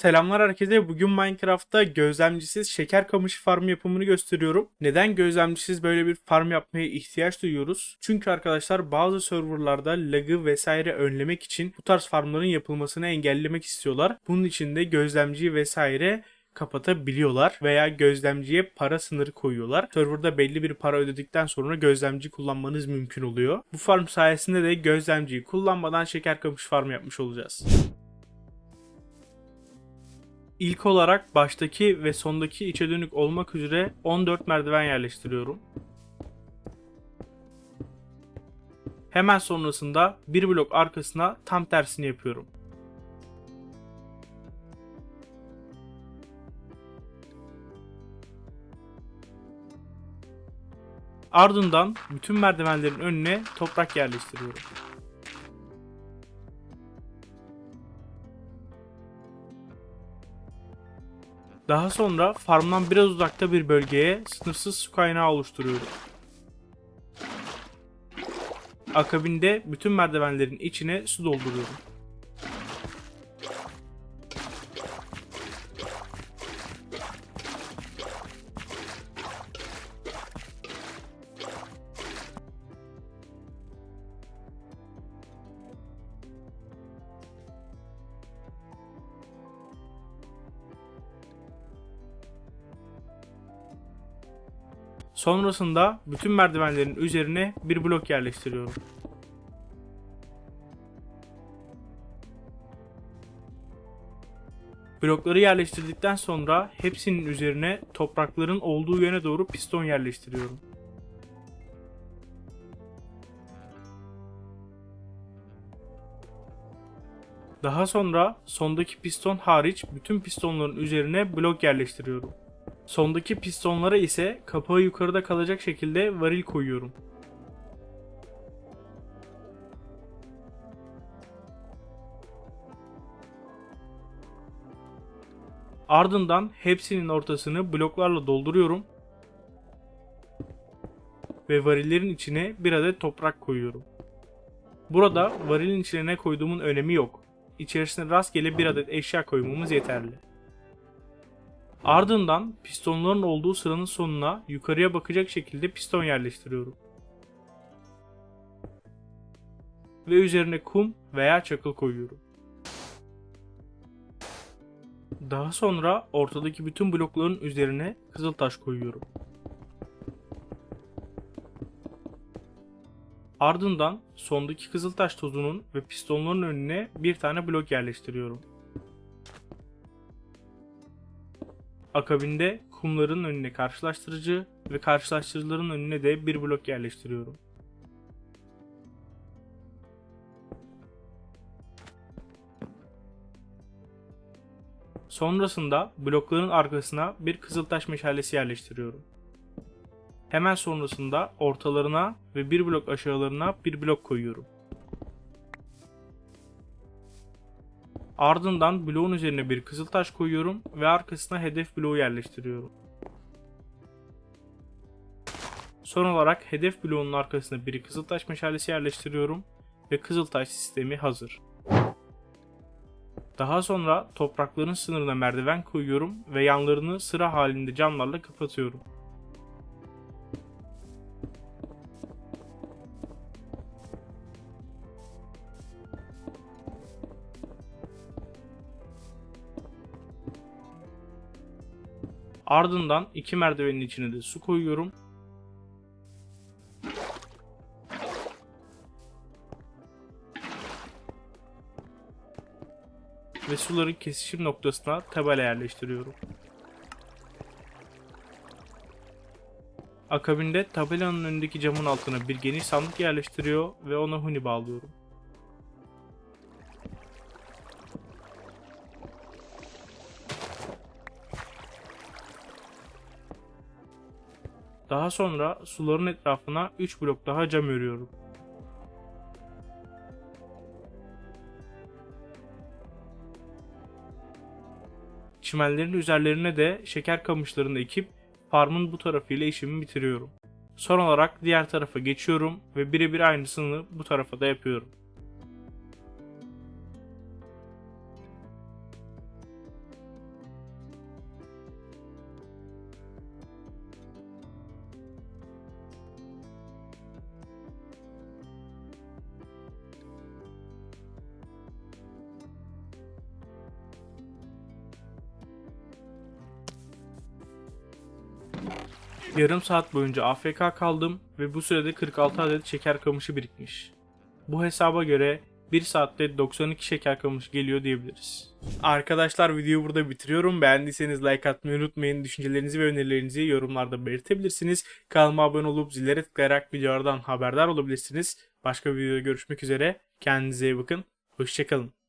Selamlar herkese. Bugün Minecraft'ta gözlemcisiz şeker kamışı farm yapımını gösteriyorum. Neden gözlemcisiz böyle bir farm yapmaya ihtiyaç duyuyoruz? Çünkü arkadaşlar bazı serverlarda lag'ı vesaire önlemek için bu tarz farmların yapılmasını engellemek istiyorlar. Bunun için de gözlemciyi vesaire kapatabiliyorlar veya gözlemciye para sınırı koyuyorlar. Serverda belli bir para ödedikten sonra gözlemci kullanmanız mümkün oluyor. Bu farm sayesinde de gözlemciyi kullanmadan şeker kamış farm yapmış olacağız. İlk olarak baştaki ve sondaki içe dönük olmak üzere 14 merdiven yerleştiriyorum. Hemen sonrasında bir blok arkasına tam tersini yapıyorum. Ardından bütün merdivenlerin önüne toprak yerleştiriyorum. Daha sonra farmdan biraz uzakta bir bölgeye sınırsız su kaynağı oluşturuyorum. Akabinde bütün merdivenlerin içine su dolduruyorum. Sonrasında bütün merdivenlerin üzerine bir blok yerleştiriyorum. Blokları yerleştirdikten sonra hepsinin üzerine toprakların olduğu yöne doğru piston yerleştiriyorum. Daha sonra sondaki piston hariç bütün pistonların üzerine blok yerleştiriyorum. Sondaki pistonlara ise kapağı yukarıda kalacak şekilde varil koyuyorum. Ardından hepsinin ortasını bloklarla dolduruyorum ve varillerin içine bir adet toprak koyuyorum. Burada varilin içine ne koyduğumun önemi yok. İçerisine rastgele bir adet eşya koymamız yeterli. Ardından pistonların olduğu sıranın sonuna yukarıya bakacak şekilde piston yerleştiriyorum. Ve üzerine kum veya çakıl koyuyorum. Daha sonra ortadaki bütün blokların üzerine kızıl taş koyuyorum. Ardından sondaki kızıl taş tozunun ve pistonların önüne bir tane blok yerleştiriyorum. Akabinde kumların önüne karşılaştırıcı ve karşılaştırıcıların önüne de bir blok yerleştiriyorum. Sonrasında blokların arkasına bir kızıltaş meşalesi yerleştiriyorum. Hemen sonrasında ortalarına ve bir blok aşağılarına bir blok koyuyorum. Ardından bloğun üzerine bir kızıltaş koyuyorum ve arkasına hedef bloğu yerleştiriyorum. Son olarak hedef bloğunun arkasına bir kızıltaş meşalesi yerleştiriyorum ve kızıltaş sistemi hazır. Daha sonra toprakların sınırına merdiven koyuyorum ve yanlarını sıra halinde camlarla kapatıyorum. Ardından iki merdivenin içine de su koyuyorum. Ve suların kesişim noktasına tabela yerleştiriyorum. Akabinde tabelanın önündeki camın altına bir geniş sandık yerleştiriyor ve ona huni bağlıyorum. Daha sonra suların etrafına 3 blok daha cam örüyorum. Çimenlerin üzerlerine de şeker kamışlarını ekip farmın bu tarafıyla işimi bitiriyorum. Son olarak diğer tarafa geçiyorum ve birebir aynısını bu tarafa da yapıyorum. Yarım saat boyunca AFK kaldım ve bu sürede 46 adet şeker kamışı birikmiş. Bu hesaba göre 1 saatte 92 şeker kamış geliyor diyebiliriz. Arkadaşlar videoyu burada bitiriyorum. Beğendiyseniz like atmayı unutmayın. Düşüncelerinizi ve önerilerinizi yorumlarda belirtebilirsiniz. Kanalıma abone olup zillere tıklayarak videolardan haberdar olabilirsiniz. Başka bir videoda görüşmek üzere. Kendinize iyi bakın. Hoşçakalın.